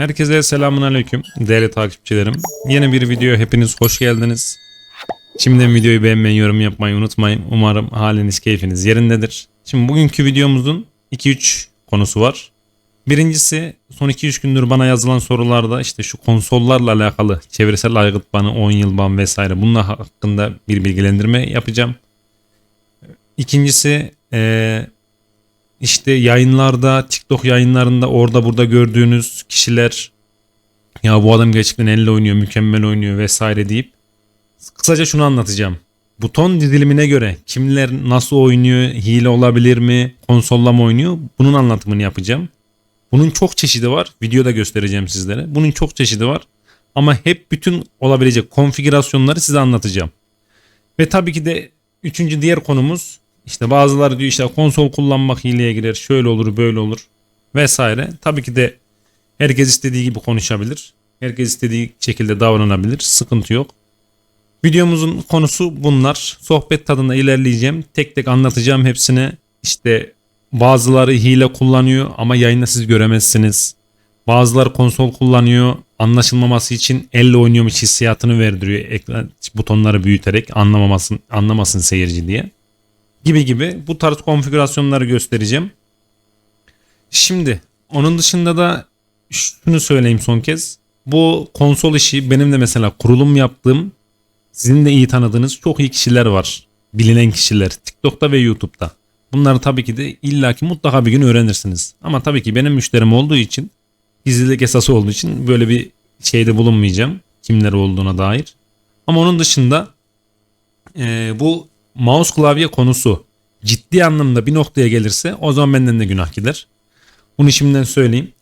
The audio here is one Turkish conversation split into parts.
Herkese selamun aleyküm değerli takipçilerim. Yeni bir video hepiniz hoş geldiniz. Şimdiden videoyu beğenmeyi, yorum yapmayı unutmayın. Umarım haliniz, keyfiniz yerindedir. Şimdi bugünkü videomuzun 2-3 konusu var. Birincisi son 2-3 gündür bana yazılan sorularda işte şu konsollarla alakalı çevresel aygıt banı, 10 yıl ban vesaire bunlar hakkında bir bilgilendirme yapacağım. İkincisi eee işte yayınlarda, TikTok yayınlarında orada burada gördüğünüz kişiler ya bu adam gerçekten elle oynuyor, mükemmel oynuyor vesaire deyip kısaca şunu anlatacağım. Buton dizilimine göre kimler nasıl oynuyor, hile olabilir mi, konsolla mı oynuyor bunun anlatımını yapacağım. Bunun çok çeşidi var. Videoda göstereceğim sizlere. Bunun çok çeşidi var. Ama hep bütün olabilecek konfigürasyonları size anlatacağım. Ve tabii ki de üçüncü diğer konumuz işte bazıları diyor işte konsol kullanmak hileye girer. Şöyle olur böyle olur vesaire. Tabii ki de herkes istediği gibi konuşabilir. Herkes istediği şekilde davranabilir. Sıkıntı yok. Videomuzun konusu bunlar. Sohbet tadında ilerleyeceğim. Tek tek anlatacağım hepsini. İşte bazıları hile kullanıyor ama yayında siz göremezsiniz. Bazıları konsol kullanıyor. Anlaşılmaması için elle oynuyormuş hissiyatını verdiriyor. Ekran butonları büyüterek anlamamasın, anlamasın seyirci diye. Gibi gibi bu tarz konfigürasyonları göstereceğim. Şimdi onun dışında da şunu söyleyeyim son kez. Bu konsol işi benim de mesela kurulum yaptığım sizin de iyi tanıdığınız çok iyi kişiler var. Bilinen kişiler TikTok'ta ve YouTube'da. Bunları tabii ki de illaki mutlaka bir gün öğrenirsiniz. Ama tabii ki benim müşterim olduğu için gizlilik esası olduğu için böyle bir şeyde bulunmayacağım. Kimler olduğuna dair. Ama onun dışında e, bu mouse klavye konusu ciddi anlamda bir noktaya gelirse o zaman benden de günah gider. Bunu şimdiden söyleyeyim.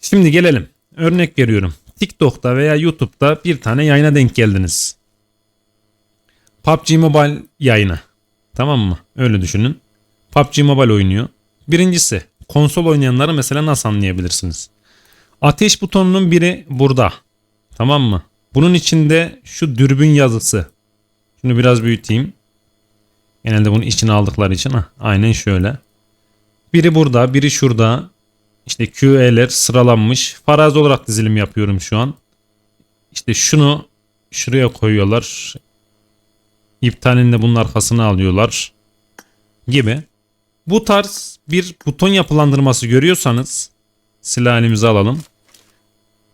Şimdi gelelim. Örnek veriyorum. TikTok'ta veya YouTube'da bir tane yayına denk geldiniz. PUBG Mobile yayını. Tamam mı? Öyle düşünün. PUBG Mobile oynuyor. Birincisi konsol oynayanları mesela nasıl anlayabilirsiniz? Ateş butonunun biri burada. Tamam mı? Bunun içinde şu dürbün yazısı. Şunu biraz büyüteyim. Genelde bunu içine aldıkları için ha, aynen şöyle. Biri burada, biri şurada. İşte QE'ler sıralanmış. Farazi olarak dizilim yapıyorum şu an. İşte şunu şuraya koyuyorlar. İptalini de bunun arkasına alıyorlar. Gibi. Bu tarz bir buton yapılandırması görüyorsanız silah elimize alalım.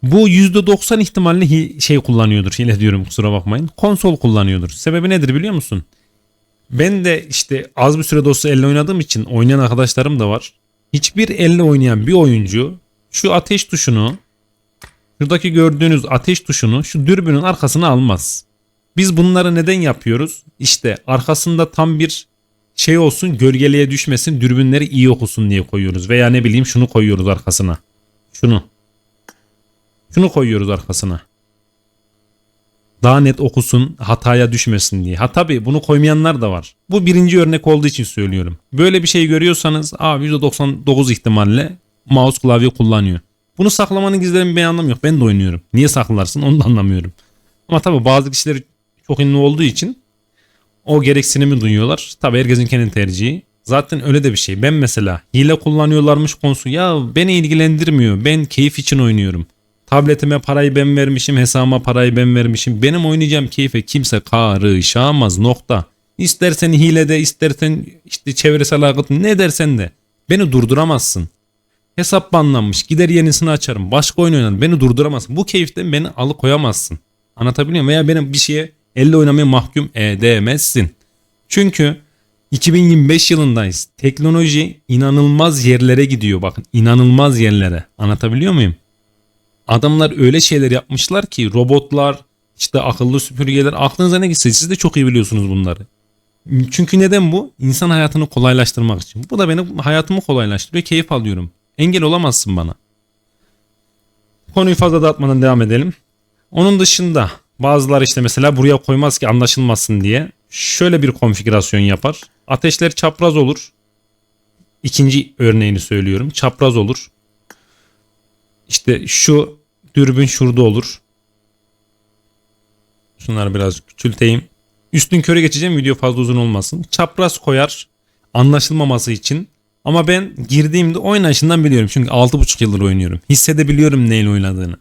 Bu %90 ihtimalle şey kullanıyordur. Hile diyorum kusura bakmayın. Konsol kullanıyordur. Sebebi nedir biliyor musun? Ben de işte az bir süre olsa elle oynadığım için oynayan arkadaşlarım da var. Hiçbir elle oynayan bir oyuncu şu ateş tuşunu şuradaki gördüğünüz ateş tuşunu şu dürbünün arkasına almaz. Biz bunları neden yapıyoruz? İşte arkasında tam bir şey olsun gölgeliğe düşmesin dürbünleri iyi okusun diye koyuyoruz. Veya ne bileyim şunu koyuyoruz arkasına. Şunu. Şunu koyuyoruz arkasına. Daha net okusun hataya düşmesin diye. Ha tabi bunu koymayanlar da var. Bu birinci örnek olduğu için söylüyorum. Böyle bir şey görüyorsanız abi %99 ihtimalle mouse klavye kullanıyor. Bunu saklamanın gizlerin bir anlamı. Ben de oynuyorum. Niye saklarsın onu da anlamıyorum. Ama tabi bazı kişiler çok ünlü olduğu için o gereksinimi duyuyorlar. Tabi herkesin kendi tercihi. Zaten öyle de bir şey. Ben mesela hile kullanıyorlarmış konusu. Ya beni ilgilendirmiyor. Ben keyif için oynuyorum. Tabletime parayı ben vermişim, hesabıma parayı ben vermişim. Benim oynayacağım keyfe kimse karışamaz nokta. İstersen hilede, istersen işte çevresel aygıt ne dersen de beni durduramazsın. Hesap banlanmış. Gider yenisini açarım. Başka oyun oynarım. Beni durduramazsın. Bu keyiften beni alıkoyamazsın. Anlatabiliyor muyum? Veya benim bir şeye elle oynamaya mahkum edemezsin. Çünkü 2025 yılındayız. Teknoloji inanılmaz yerlere gidiyor. Bakın inanılmaz yerlere. Anlatabiliyor muyum? Adamlar öyle şeyler yapmışlar ki robotlar, işte akıllı süpürgeler aklınıza ne gitse siz de çok iyi biliyorsunuz bunları. Çünkü neden bu? İnsan hayatını kolaylaştırmak için. Bu da benim hayatımı kolaylaştırıyor. Keyif alıyorum. Engel olamazsın bana. Konuyu fazla dağıtmadan devam edelim. Onun dışında bazıları işte mesela buraya koymaz ki anlaşılmasın diye şöyle bir konfigürasyon yapar. Ateşler çapraz olur. İkinci örneğini söylüyorum. Çapraz olur. İşte şu dürbün şurada olur. Şunları biraz küçülteyim. Üstün körü geçeceğim video fazla uzun olmasın. Çapraz koyar anlaşılmaması için Ama ben girdiğimde oynayışından biliyorum. Çünkü 6,5 yıldır oynuyorum. Hissedebiliyorum neyle oynadığını.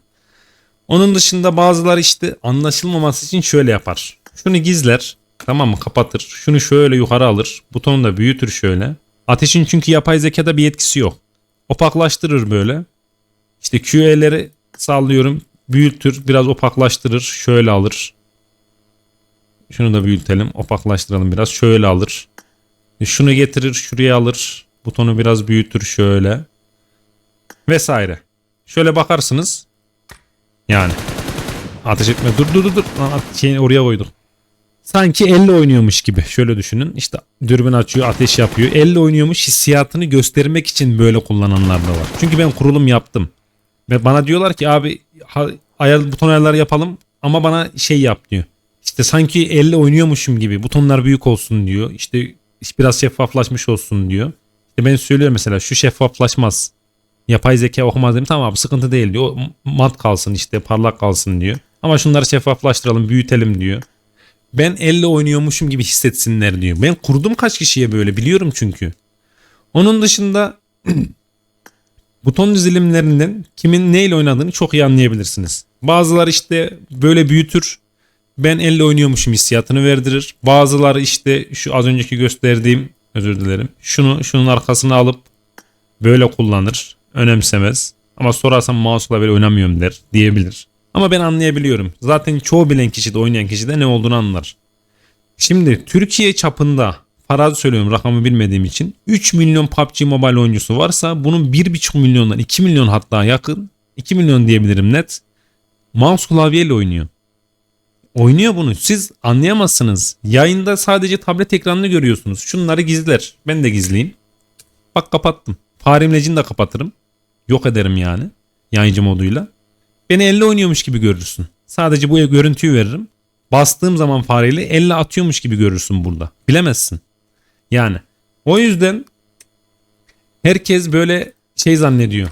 Onun dışında bazıları işte anlaşılmaması için şöyle yapar. Şunu gizler. Tamam mı? Kapatır. Şunu şöyle yukarı alır. Butonu da büyütür şöyle. Ateşin çünkü yapay zekada bir etkisi yok. Opaklaştırır böyle. İşte QE'leri sallıyorum. Büyütür. Biraz opaklaştırır. Şöyle alır. Şunu da büyütelim. Opaklaştıralım biraz. Şöyle alır. Şunu getirir. Şuraya alır. Butonu biraz büyütür şöyle. Vesaire. Şöyle bakarsınız. Yani. Ateş etme. Dur dur dur. dur. Şeyini oraya koyduk. Sanki elle oynuyormuş gibi. Şöyle düşünün. İşte dürbün açıyor, ateş yapıyor. Elle oynuyormuş hissiyatını göstermek için böyle kullananlar da var. Çünkü ben kurulum yaptım. Ve bana diyorlar ki abi ayar, buton ayarları yapalım ama bana şey yap diyor. İşte sanki elle oynuyormuşum gibi butonlar büyük olsun diyor. İşte biraz şeffaflaşmış olsun diyor. İşte ben söylüyorum mesela şu şeffaflaşmaz. Yapay zeka okumaz dedim. Tamam abi sıkıntı değil diyor. Mat kalsın işte parlak kalsın diyor. Ama şunları şeffaflaştıralım büyütelim diyor. Ben elle oynuyormuşum gibi hissetsinler diyor. Ben kurdum kaç kişiye böyle biliyorum çünkü. Onun dışında buton dizilimlerinden kimin neyle oynadığını çok iyi anlayabilirsiniz. Bazıları işte böyle büyütür. Ben elle oynuyormuşum hissiyatını verdirir. Bazıları işte şu az önceki gösterdiğim özür dilerim. Şunu şunun arkasına alıp böyle kullanır. Önemsemez. Ama sorarsan mouse'la böyle oynamıyorum der diyebilir. Ama ben anlayabiliyorum. Zaten çoğu bilen kişi de oynayan kişi de ne olduğunu anlar. Şimdi Türkiye çapında farazi söylüyorum rakamı bilmediğim için 3 milyon PUBG Mobile oyuncusu varsa bunun 1,5 milyondan 2 milyon hatta yakın 2 milyon diyebilirim net mouse klavyeyle oynuyor. Oynuyor bunu. Siz anlayamazsınız. Yayında sadece tablet ekranını görüyorsunuz. Şunları gizler. Ben de gizleyeyim. Bak kapattım. Fare imlecini de kapatırım. Yok ederim yani. Yayıncı moduyla. Beni elle oynuyormuş gibi görürsün. Sadece bu görüntüyü veririm. Bastığım zaman fareyle elle atıyormuş gibi görürsün burada. Bilemezsin. Yani o yüzden herkes böyle şey zannediyor.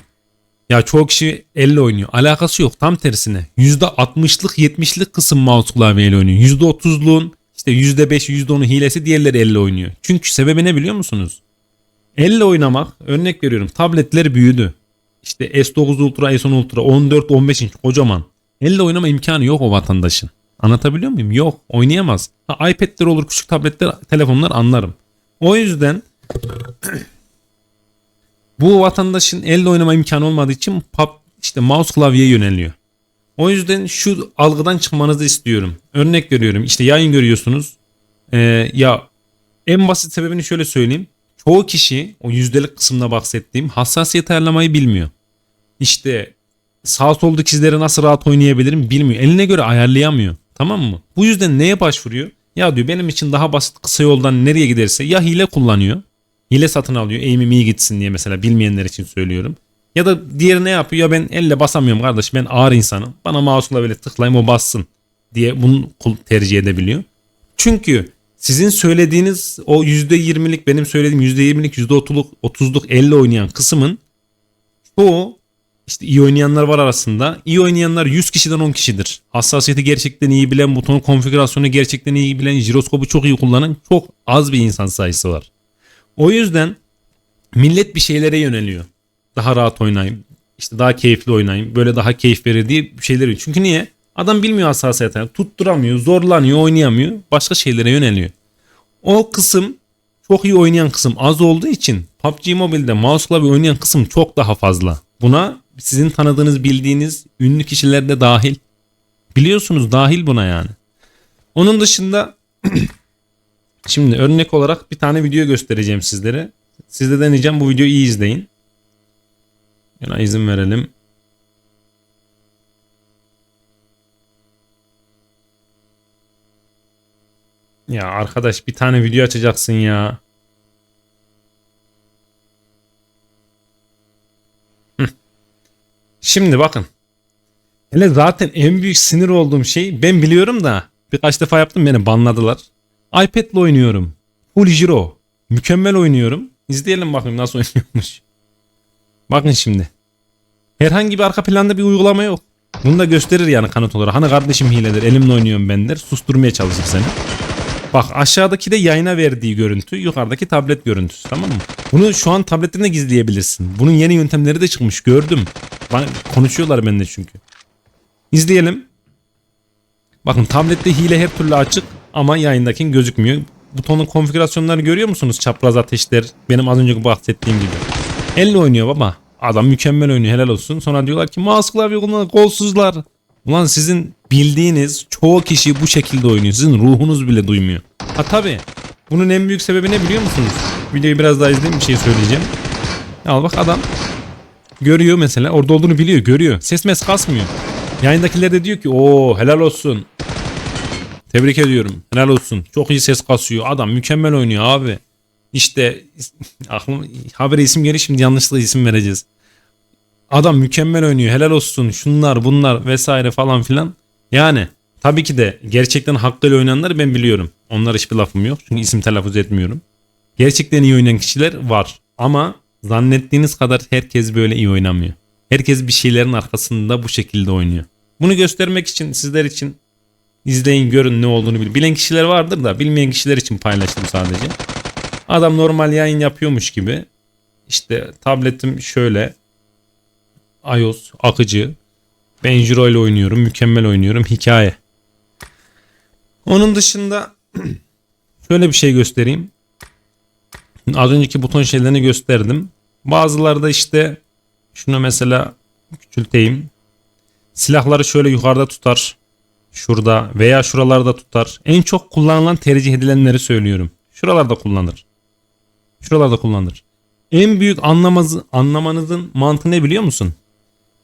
Ya çoğu kişi elle oynuyor. Alakası yok. Tam tersine. %60'lık 70'lik kısım mouse klavyeyle oynuyor. %30'luğun işte %5 %10'u hilesi diğerleri elle oynuyor. Çünkü sebebi ne biliyor musunuz? Elle oynamak örnek veriyorum tabletler büyüdü. İşte S9 Ultra, S10 Ultra 14 15 inç kocaman. Elle oynama imkanı yok o vatandaşın. Anlatabiliyor muyum? Yok. Oynayamaz. Ha, iPad'ler olur, küçük tabletler, telefonlar anlarım. O yüzden bu vatandaşın elle oynama imkanı olmadığı için pub, işte mouse klavyeye yöneliyor. O yüzden şu algıdan çıkmanızı istiyorum. Örnek veriyorum. İşte yayın görüyorsunuz. Ee, ya en basit sebebini şöyle söyleyeyim. Çoğu kişi o yüzdelik kısımda bahsettiğim hassasiyet ayarlamayı bilmiyor. İşte sağ sol dikizleri nasıl rahat oynayabilirim bilmiyor. Eline göre ayarlayamıyor. Tamam mı? Bu yüzden neye başvuruyor? Ya diyor benim için daha basit kısa yoldan nereye giderse ya hile kullanıyor. Hile satın alıyor. Aim'im iyi gitsin diye mesela bilmeyenler için söylüyorum. Ya da diğeri ne yapıyor? Ya ben elle basamıyorum kardeş ben ağır insanım. Bana mouse'la böyle tıklayayım o bassın diye bunu tercih edebiliyor. Çünkü sizin söylediğiniz o %20'lik benim söylediğim %20'lik %30'luk 30'luk elle oynayan kısmın çoğu işte iyi oynayanlar var arasında. İyi oynayanlar 100 kişiden 10 kişidir. Hassasiyeti gerçekten iyi bilen, buton konfigürasyonu gerçekten iyi bilen, jiroskopu çok iyi kullanan çok az bir insan sayısı var. O yüzden millet bir şeylere yöneliyor. Daha rahat oynayayım. işte daha keyifli oynayayım. Böyle daha keyif verir diye şeyler. Çünkü niye? Adam bilmiyor hassasiyetini. Tutturamıyor, zorlanıyor, oynayamıyor. Başka şeylere yöneliyor. O kısım çok iyi oynayan kısım az olduğu için PUBG Mobile'de mouse klavye oynayan kısım çok daha fazla. Buna sizin tanıdığınız, bildiğiniz ünlü kişiler de dahil. Biliyorsunuz dahil buna yani. Onun dışında şimdi örnek olarak bir tane video göstereceğim sizlere. Siz de deneyeceğim bu videoyu iyi izleyin. Yana izin verelim. Ya arkadaş bir tane video açacaksın ya. Şimdi bakın. Hele zaten en büyük sinir olduğum şey ben biliyorum da birkaç defa yaptım beni banladılar. iPad'le oynuyorum. Full Giro. Mükemmel oynuyorum. İzleyelim bakayım nasıl oynuyormuş. Bakın şimdi. Herhangi bir arka planda bir uygulama yok. Bunu da gösterir yani kanıt olarak. Hani kardeşim hiledir elimle oynuyorum ben der. Susturmaya çalışır seni. Bak aşağıdaki de yayına verdiği görüntü, yukarıdaki tablet görüntüsü tamam mı? Bunu şu an tabletinde gizleyebilirsin. Bunun yeni yöntemleri de çıkmış gördüm. Bana, konuşuyorlar benimle çünkü. İzleyelim. Bakın tablette hile her türlü açık ama yayındaki gözükmüyor. Butonun konfigürasyonlarını görüyor musunuz? Çapraz ateşler benim az önce bahsettiğim gibi. Elle oynuyor baba. Adam mükemmel oynuyor helal olsun. Sonra diyorlar ki mouse klavye kullanan kolsuzlar. Ulan sizin bildiğiniz çoğu kişi bu şekilde oynuyor. Sizin ruhunuz bile duymuyor. Ha tabi. Bunun en büyük sebebi ne biliyor musunuz? Videoyu biraz daha izleyin bir şey söyleyeceğim. Al bak adam görüyor mesela orada olduğunu biliyor görüyor. Ses mes kasmıyor. Yayındakiler de diyor ki o helal olsun. Tebrik ediyorum. Helal olsun. Çok iyi ses kasıyor. Adam mükemmel oynuyor abi. İşte aklım habere isim geliyor şimdi yanlışlıkla isim vereceğiz. Adam mükemmel oynuyor. Helal olsun. Şunlar bunlar vesaire falan filan. Yani tabii ki de gerçekten hakkıyla oynayanları ben biliyorum. Onlara hiçbir lafım yok. Çünkü isim telaffuz etmiyorum. Gerçekten iyi oynayan kişiler var. Ama zannettiğiniz kadar herkes böyle iyi oynamıyor. Herkes bir şeylerin arkasında bu şekilde oynuyor. Bunu göstermek için sizler için izleyin görün ne olduğunu bilin. Bilen kişiler vardır da bilmeyen kişiler için paylaştım sadece. Adam normal yayın yapıyormuş gibi. İşte tabletim şöyle. iOS akıcı. Ben Jiro ile oynuyorum. Mükemmel oynuyorum. Hikaye. Onun dışında şöyle bir şey göstereyim. Az önceki buton şeylerini gösterdim. Bazıları da işte şunu mesela küçülteyim. Silahları şöyle yukarıda tutar. Şurada veya şuralarda tutar. En çok kullanılan tercih edilenleri söylüyorum. Şuralarda kullanır. Şuralarda kullanır. En büyük anlamazı, anlamanızın mantığı ne biliyor musun?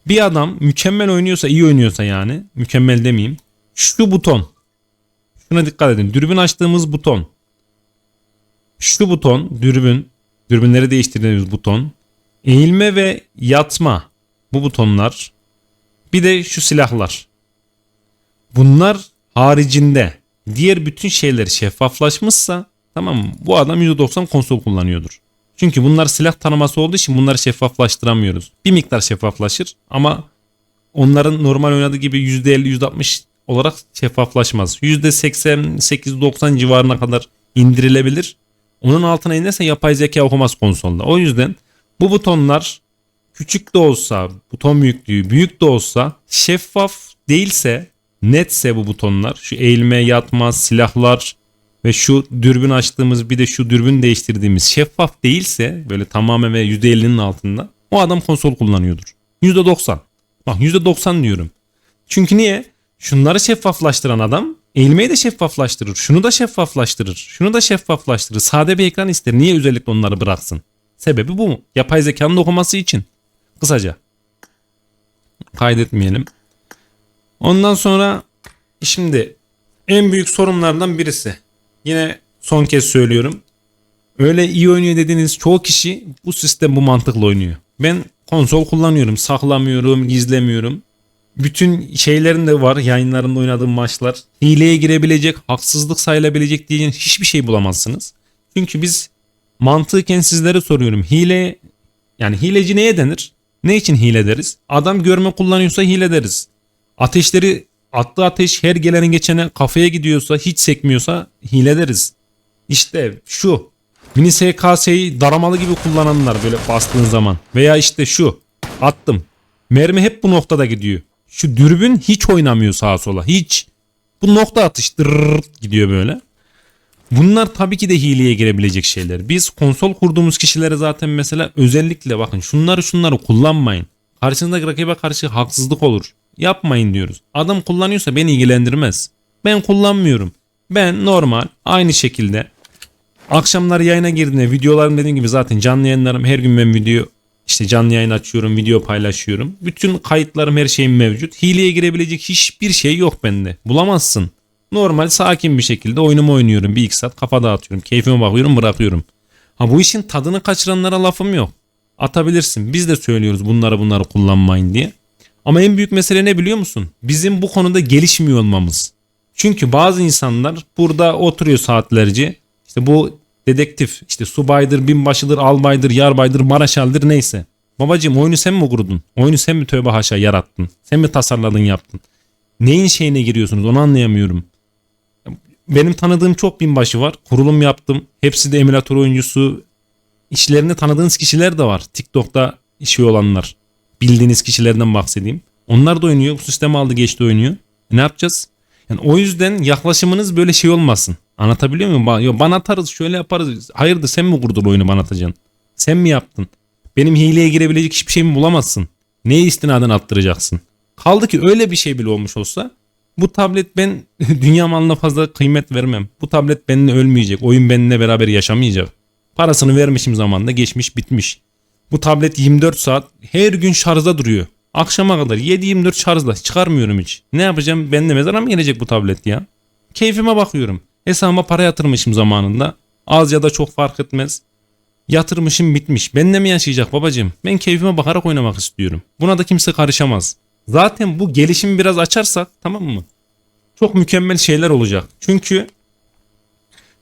Bir adam mükemmel oynuyorsa, iyi oynuyorsa yani, mükemmel demeyeyim. Şu buton. Şuna dikkat edin. Dürbün açtığımız buton. Şu buton, dürbün, dürbünleri değiştirdiğimiz buton. Eğilme ve yatma. Bu butonlar. Bir de şu silahlar. Bunlar haricinde diğer bütün şeyler şeffaflaşmışsa tamam mı? Bu adam %90 konsol kullanıyordur. Çünkü bunlar silah tanıması olduğu için bunları şeffaflaştıramıyoruz. Bir miktar şeffaflaşır ama onların normal oynadığı gibi %50 %60 olarak şeffaflaşmaz. %88-90 civarına kadar indirilebilir. Onun altına inerse yapay zeka okumaz konsolda. O yüzden bu butonlar küçük de olsa, buton büyüklüğü büyük de olsa şeffaf değilse, netse bu butonlar, şu eğilme, yatma, silahlar ve şu dürbün açtığımız bir de şu dürbün değiştirdiğimiz şeffaf değilse böyle tamamen ve %50'nin altında o adam konsol kullanıyordur. %90. Bak %90 diyorum. Çünkü niye? Şunları şeffaflaştıran adam eğilmeyi de şeffaflaştırır. Şunu da şeffaflaştırır. Şunu da şeffaflaştırır. Sade bir ekran ister. Niye özellikle onları bıraksın? Sebebi bu mu? Yapay zekanın okuması için. Kısaca. Kaydetmeyelim. Ondan sonra şimdi en büyük sorunlardan birisi. Yine son kez söylüyorum. Öyle iyi oynuyor dediğiniz çoğu kişi bu sistem bu mantıkla oynuyor. Ben konsol kullanıyorum. Saklamıyorum, gizlemiyorum. Bütün şeylerin de var yayınlarında oynadığım maçlar. Hileye girebilecek, haksızlık sayılabilecek diye hiçbir şey bulamazsınız. Çünkü biz mantıken sizlere soruyorum. Hile yani hileci neye denir? Ne için hile deriz? Adam görme kullanıyorsa hile deriz. Ateşleri attığı ateş her gelenin geçene kafaya gidiyorsa hiç sekmiyorsa hile deriz. İşte şu mini SKS'yi daramalı gibi kullananlar böyle bastığın zaman veya işte şu attım. Mermi hep bu noktada gidiyor. Şu dürbün hiç oynamıyor sağa sola hiç. Bu nokta atış dırrrt gidiyor böyle. Bunlar tabii ki de hileye girebilecek şeyler. Biz konsol kurduğumuz kişilere zaten mesela özellikle bakın şunları şunları kullanmayın. Karşınızdaki rakibe karşı haksızlık olur. Yapmayın diyoruz. Adam kullanıyorsa beni ilgilendirmez. Ben kullanmıyorum. Ben normal aynı şekilde akşamlar yayına girdiğinde videolarım dediğim gibi zaten canlı yayınlarım her gün ben video işte canlı yayın açıyorum, video paylaşıyorum. Bütün kayıtlarım her şeyim mevcut. Hileye girebilecek hiçbir şey yok bende. Bulamazsın. Normal sakin bir şekilde oyunumu oynuyorum. Bir iki saat kafa dağıtıyorum. Keyfime bakıyorum bırakıyorum. Ha bu işin tadını kaçıranlara lafım yok. Atabilirsin. Biz de söylüyoruz bunları bunları kullanmayın diye. Ama en büyük mesele ne biliyor musun? Bizim bu konuda gelişmiyor olmamız. Çünkü bazı insanlar burada oturuyor saatlerce. İşte bu dedektif işte subaydır, binbaşıdır, albaydır, yarbaydır, maraşaldır neyse. Babacım oyunu sen mi kurdun? Oyunu sen mi tövbe haşa yarattın? Sen mi tasarladın yaptın? Neyin şeyine giriyorsunuz onu anlayamıyorum. benim tanıdığım çok binbaşı var. Kurulum yaptım. Hepsi de emülatör oyuncusu. İşlerinde tanıdığınız kişiler de var. TikTok'ta işi olanlar. Bildiğiniz kişilerden bahsedeyim. Onlar da oynuyor. Bu sistemi aldı geçti oynuyor. E ne yapacağız? Yani o yüzden yaklaşımınız böyle şey olmasın. Anlatabiliyor muyum? Ba- bana atarız şöyle yaparız. Hayırdır sen mi kurdun oyunu bana atacaksın? Sen mi yaptın? Benim hileye girebilecek hiçbir şeyimi bulamazsın. Neye istinaden attıracaksın? Kaldı ki öyle bir şey bile olmuş olsa bu tablet ben dünya malına fazla kıymet vermem. Bu tablet benimle ölmeyecek. Oyun benimle beraber yaşamayacak. Parasını vermişim zamanda geçmiş bitmiş. Bu tablet 24 saat her gün şarjda duruyor. Akşama kadar 7-24 şarjda çıkarmıyorum hiç. Ne yapacağım? Ben de mezara mı gelecek bu tablet ya? Keyfime bakıyorum. Hesabıma para yatırmışım zamanında. Az ya da çok fark etmez. Yatırmışım bitmiş. Benimle mi yaşayacak babacığım? Ben keyfime bakarak oynamak istiyorum. Buna da kimse karışamaz. Zaten bu gelişimi biraz açarsak tamam mı? Çok mükemmel şeyler olacak. Çünkü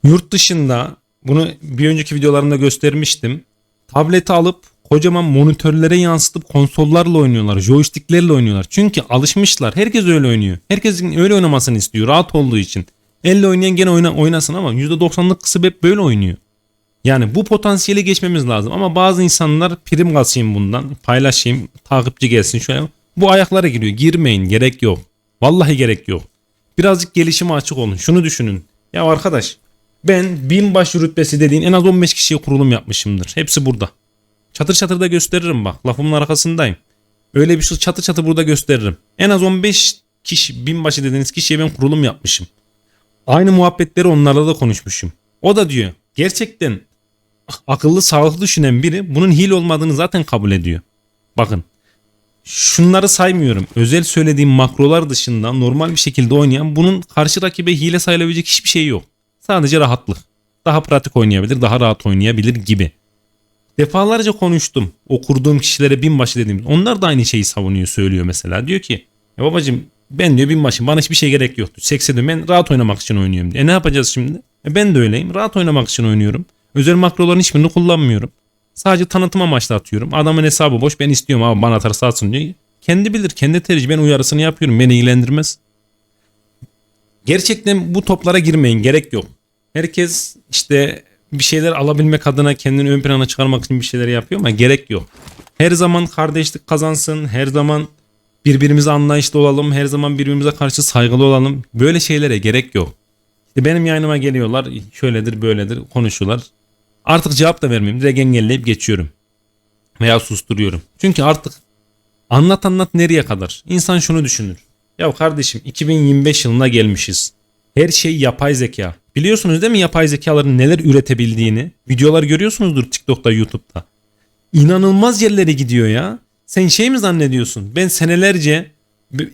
yurt dışında bunu bir önceki videolarımda göstermiştim. Tableti alıp kocaman monitörlere yansıtıp konsollarla oynuyorlar. Joysticklerle oynuyorlar. Çünkü alışmışlar. Herkes öyle oynuyor. Herkesin öyle oynamasını istiyor. Rahat olduğu için. Elle oynayan gene oyna, oynasın ama %90'lık kısım hep böyle oynuyor. Yani bu potansiyeli geçmemiz lazım. Ama bazı insanlar prim kasayım bundan. Paylaşayım. Takipçi gelsin şöyle. Bu ayaklara giriyor. Girmeyin. Gerek yok. Vallahi gerek yok. Birazcık gelişime açık olun. Şunu düşünün. Ya arkadaş ben binbaşı rütbesi dediğin en az 15 kişiye kurulum yapmışımdır. Hepsi burada. Çatır çatır da gösteririm bak. Lafımın arkasındayım. Öyle bir şey çatır çatır burada gösteririm. En az 15 kişi binbaşı dediğiniz kişiye ben kurulum yapmışım. Aynı muhabbetleri onlarla da konuşmuşum. O da diyor gerçekten akıllı sağlıklı düşünen biri bunun hile olmadığını zaten kabul ediyor. Bakın şunları saymıyorum. Özel söylediğim makrolar dışında normal bir şekilde oynayan bunun karşı rakibe hile sayılabilecek hiçbir şey yok. Sadece rahatlık. Daha pratik oynayabilir, daha rahat oynayabilir gibi. Defalarca konuştum. O kurduğum kişilere binbaşı dediğim. Onlar da aynı şeyi savunuyor, söylüyor mesela. Diyor ki ya babacım ben diyor binbaşım bana hiçbir şey gerek yoktu. Sekse diyor ben rahat oynamak için oynuyorum diyor. E ne yapacağız şimdi? E ben de öyleyim. Rahat oynamak için oynuyorum. Özel makroların hiçbirini kullanmıyorum. Sadece tanıtım amaçlı atıyorum. Adamın hesabı boş ben istiyorum abi bana atarsa atsın diyor. Kendi bilir kendi tercih ben uyarısını yapıyorum beni ilgilendirmez. Gerçekten bu toplara girmeyin gerek yok. Herkes işte bir şeyler alabilmek adına kendini ön plana çıkarmak için bir şeyler yapıyor ama gerek yok. Her zaman kardeşlik kazansın, her zaman birbirimize anlayışlı olalım, her zaman birbirimize karşı saygılı olalım. Böyle şeylere gerek yok. İşte benim yayınıma geliyorlar, şöyledir böyledir konuşuyorlar. Artık cevap da vermiyorum. Direkt engelleyip geçiyorum. Veya susturuyorum. Çünkü artık anlat anlat nereye kadar? İnsan şunu düşünür. Ya kardeşim 2025 yılına gelmişiz. Her şey yapay zeka. Biliyorsunuz değil mi yapay zekaların neler üretebildiğini? Videolar görüyorsunuzdur TikTok'ta, YouTube'da. İnanılmaz yerlere gidiyor ya. Sen şey mi zannediyorsun? Ben senelerce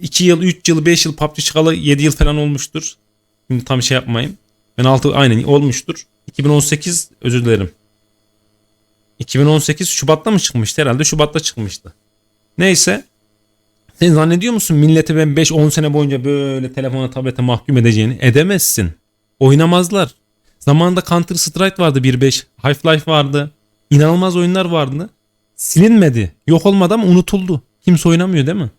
2 yıl, 3 yıl, 5 yıl PUBG çıkalı 7 yıl falan olmuştur. Şimdi tam şey yapmayayım. Ben 6 aynen olmuştur. 2018 özür dilerim. 2018 Şubat'ta mı çıkmıştı? Herhalde Şubat'ta çıkmıştı. Neyse. Sen zannediyor musun milleti ben 5-10 sene boyunca böyle telefona tablete mahkum edeceğini? Edemezsin. Oynamazlar. Zamanında Counter Strike vardı 1.5. Half-Life vardı. İnanılmaz oyunlar vardı. Silinmedi. Yok olmadı ama unutuldu. Kimse oynamıyor değil mi?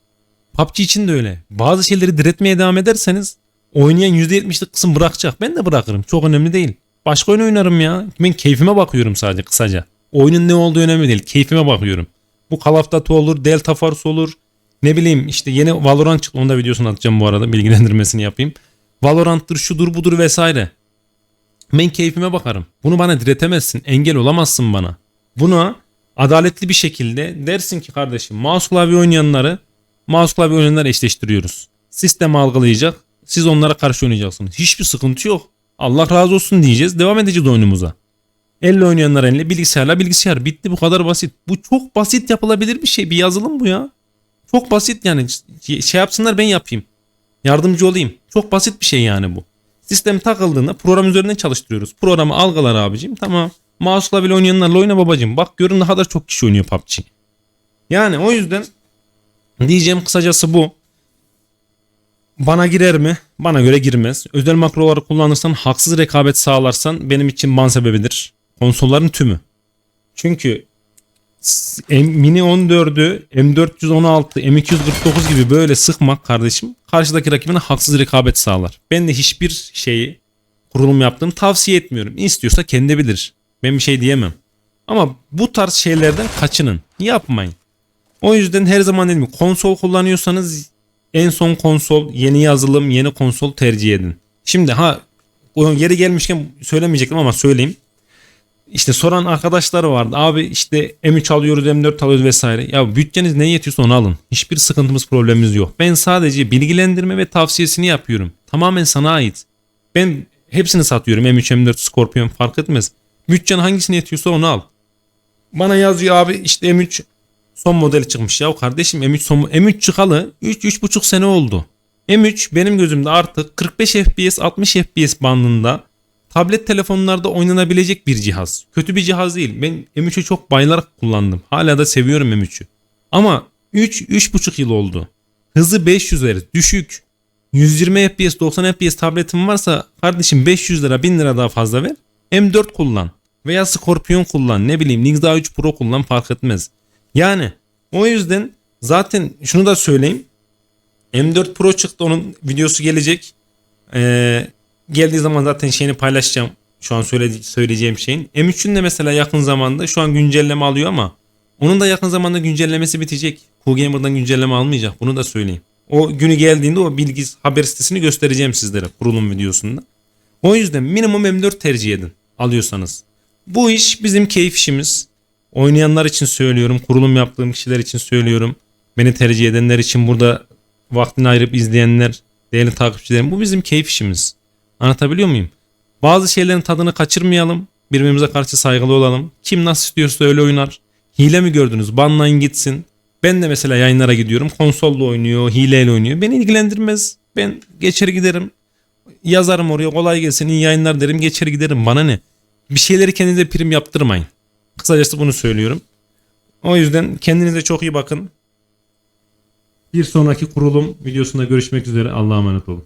PUBG için de öyle. Bazı şeyleri diretmeye devam ederseniz oynayan %70'lik kısım bırakacak. Ben de bırakırım. Çok önemli değil. Başka oyun oynarım ya. Ben keyfime bakıyorum sadece kısaca. Oyunun ne olduğu önemli değil. Keyfime bakıyorum. Bu Call of Duty olur, Delta Force olur. Ne bileyim işte yeni Valorant çıktı. Onu da videosunu atacağım bu arada. Bilgilendirmesini yapayım. Valorant'tır, şudur budur vesaire. Ben keyfime bakarım. Bunu bana diretemezsin. Engel olamazsın bana. Buna adaletli bir şekilde dersin ki kardeşim mouse klavye oynayanları mouse klavye oynayanları eşleştiriyoruz. Sistem algılayacak. Siz onlara karşı oynayacaksınız. Hiçbir sıkıntı yok. Allah razı olsun diyeceğiz. Devam edeceğiz oyunumuza. Elle oynayanlar elle, bilgisayarla bilgisayar. Bitti bu kadar basit. Bu çok basit yapılabilir bir şey. Bir yazılım bu ya. Çok basit yani. Şey yapsınlar ben yapayım. Yardımcı olayım. Çok basit bir şey yani bu. Sistem takıldığında program üzerinden çalıştırıyoruz. Programı algılar abicim. Tamam. Mouse'la bile oynayanlarla oyna babacım. Bak görün ne kadar çok kişi oynuyor PUBG. Yani o yüzden diyeceğim kısacası bu. Bana girer mi? Bana göre girmez. Özel makroları kullanırsan haksız rekabet sağlarsan benim için ban sebebidir. Konsolların tümü. Çünkü Mini 14'ü, M416, M249 gibi böyle sıkmak kardeşim karşıdaki rakibine haksız rekabet sağlar. Ben de hiçbir şeyi kurulum yaptığım tavsiye etmiyorum. İstiyorsa kendi bilir. Ben bir şey diyemem. Ama bu tarz şeylerden kaçının. Yapmayın. O yüzden her zaman dedim konsol kullanıyorsanız en son konsol, yeni yazılım, yeni konsol tercih edin. Şimdi ha yeri gelmişken söylemeyecektim ama söyleyeyim. İşte soran arkadaşlar vardı. Abi işte M3 alıyoruz, M4 alıyoruz vesaire. Ya bütçeniz ne yetiyorsa onu alın. Hiçbir sıkıntımız, problemimiz yok. Ben sadece bilgilendirme ve tavsiyesini yapıyorum. Tamamen sana ait. Ben hepsini satıyorum. M3, M4, Scorpion fark etmez. Bütçen hangisine yetiyorsa onu al. Bana yazıyor abi işte M3 son model çıkmış. Ya kardeşim M3 son M3 çıkalı 3 3,5 sene oldu. M3 benim gözümde artık 45 FPS 60 FPS bandında tablet telefonlarda oynanabilecek bir cihaz. Kötü bir cihaz değil. Ben M3'ü çok bayılarak kullandım. Hala da seviyorum M3'ü. Ama 3 3,5 yıl oldu. Hızı 500 Hz düşük. 120 FPS 90 FPS tabletin varsa kardeşim 500 lira 1000 lira daha fazla ver. M4 kullan. Veya Scorpion kullan. Ne bileyim Nix A3 Pro kullan fark etmez. Yani o yüzden zaten şunu da söyleyeyim. M4 Pro çıktı onun videosu gelecek. Ee, geldiği zaman zaten şeyini paylaşacağım. Şu an söyleyeceğim şeyin. M3'ün de mesela yakın zamanda şu an güncelleme alıyor ama onun da yakın zamanda güncellemesi bitecek. QGamer'dan güncelleme almayacak. Bunu da söyleyeyim. O günü geldiğinde o bilgi haber sitesini göstereceğim sizlere kurulum videosunda. O yüzden minimum M4 tercih edin alıyorsanız. Bu iş bizim keyif işimiz. Oynayanlar için söylüyorum. Kurulum yaptığım kişiler için söylüyorum. Beni tercih edenler için burada vaktini ayırıp izleyenler, değerli takipçilerim. Bu bizim keyif işimiz. Anlatabiliyor muyum? Bazı şeylerin tadını kaçırmayalım. Birbirimize karşı saygılı olalım. Kim nasıl istiyorsa öyle oynar. Hile mi gördünüz? Banlayın gitsin. Ben de mesela yayınlara gidiyorum. Konsolla oynuyor, hileyle oynuyor. Beni ilgilendirmez. Ben geçer giderim. Yazarım oraya kolay gelsin iyi yayınlar derim geçer giderim. Bana ne? Bir şeyleri kendinize prim yaptırmayın. Kısacası bunu söylüyorum. O yüzden kendinize çok iyi bakın. Bir sonraki kurulum videosunda görüşmek üzere. Allah'a emanet olun.